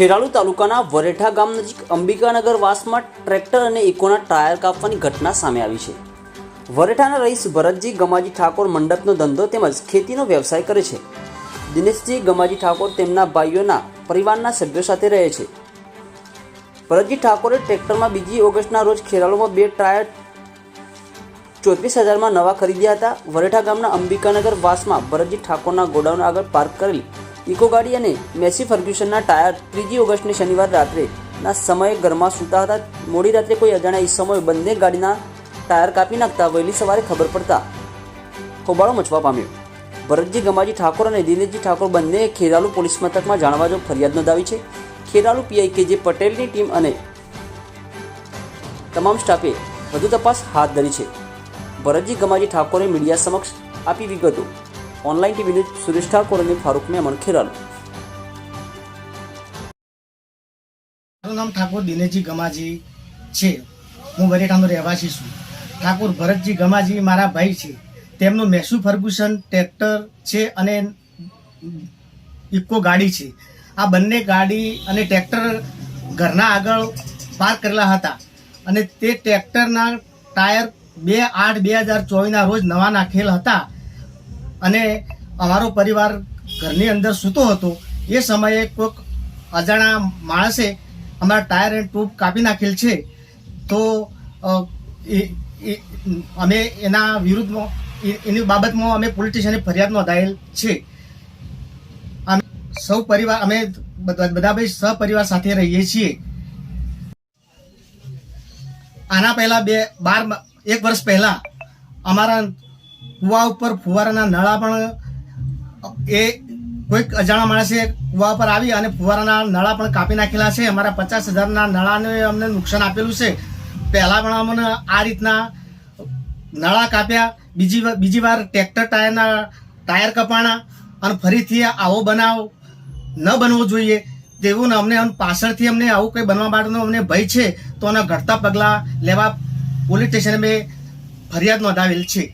ખેરાલુ તાલુકાના વરેઠા ગામ નજીક અંબિકાનગર વાસમાં ટ્રેક્ટર અને ઇકોના ટાયર કાપવાની ઘટના સામે આવી છે. વરેઠાના રહીશ ભરતજી ગમાજી ઠાકોર મંડપનો ધંધો તેમજ ખેતીનો વ્યવસાય કરે છે. દિનેશજી ગમાજી ઠાકોર તેમના ભાઈઓના પરિવારના સભ્યો સાથે રહે છે. ભરતજી ઠાકોરે ટ્રેક્ટરમાં બીજી ઓગસ્ટના રોજ ખેરાલુમાં બે ટાયર ચોત્રીસ હજારમાં નવા ખરીદ્યા હતા. વરેઠા ગામના અંબિકાનગર વાસમાં ભરતજી ઠાકોરના ગોડાઉન આગળ પાર્ક કરેલી ઇકો ગાડી અને મેસી ફર્ગ્યુસનના ટાયર ત્રીજી ઓગસ્ટની શનિવાર રાત્રેના સમયે ઘરમાં સૂતા હતા. મોડી રાત્રે કોઈ અજાણ્યા ઈસમોએ બંને ગાડીના ટાયર કાપી નાખતા વહેલી સવારે ખબર પડતા હોબાળો મચવા પામ્યો. ભરતજી ગમાજી ઠાકોર અને દિનેશજી ઠાકોર બંને ખેરાલુ પોલીસ મથકમાં જાણવા જો ફરિયાદ નોંધાવી છે. ખેરાલુ પીઆઈ કે જે પટેલની ટીમ અને તમામ સ્ટાફે વધુ તપાસ હાથ ધરી છે. ભરતજી ગમાજી ઠાકોરે મીડિયા સમક્ષ આપી વિગતો online TV news Suresh Thakur અને ફારૂક મેમણ મારું નામ ઠાકોર દિનેશજી ગમાજી છે હું વરેઠાનો રહેવાસી છું. ઠાકોર ભરતજી ગમાજી મારા ભાઈ છે. તેમનું મેસુ ફર્ગ્યુસન ટ્રેક્ટર છે અને ઇકો ગાડી છે. આ બંને ગાડી અને ટ્રેક્ટર ઘરના આગળ પાર્ક કરેલા હતા અને તે ટ્રેક્ટરના ટાયર બે આઠ બે હજાર ચોવીસના રોજ નવા નાખેલ હતા. અને અમારો પરિવાર ઘરની અંદર સૂતો હતો. એ સમયે કોઈક અજાણા માણસે અમારા ટાયર એન્ડ ટ્યુબ કાપી નાખેલ છે. તો અમે એના વિરુદ્ધમાં એની બાબતમાં અમે પોલીસ સ્ટેશને ફરિયાદ નોંધાયેલ છે. અમે સૌ પરિવાર, અમે બધા ભાઈ સહપરિવાર સાથે રહીએ છીએ. આના પહેલા બે, બાર એક વર્ષ પહેલા અમારા કુવા ઉપર ફુવારાના નળા પણ, એ કોઈક અજાણા માણસે કુવા પર આવી અને ફુવારાના નળા પણ કાપી નાખેલા છે. અમારા પચાસ હજારના નળાને અમને નુકસાન આપેલું છે. પહેલાં પણ અમને આ રીતના નળા કાપ્યા. બીજી બીજી વાર ટ્રેક્ટર ટાયરના, ટાયર કપાણા અને ફરીથી આવો બનાવ ન બનવો જોઈએ. તેવું ને અમને પાછળથી અમને આવું કંઈ બનવા માટેનો અમને ભય છે તો એના ઘટતા પગલાં લેવા પોલીસ સ્ટેશને મેં ફરિયાદ નોંધાવેલ છે.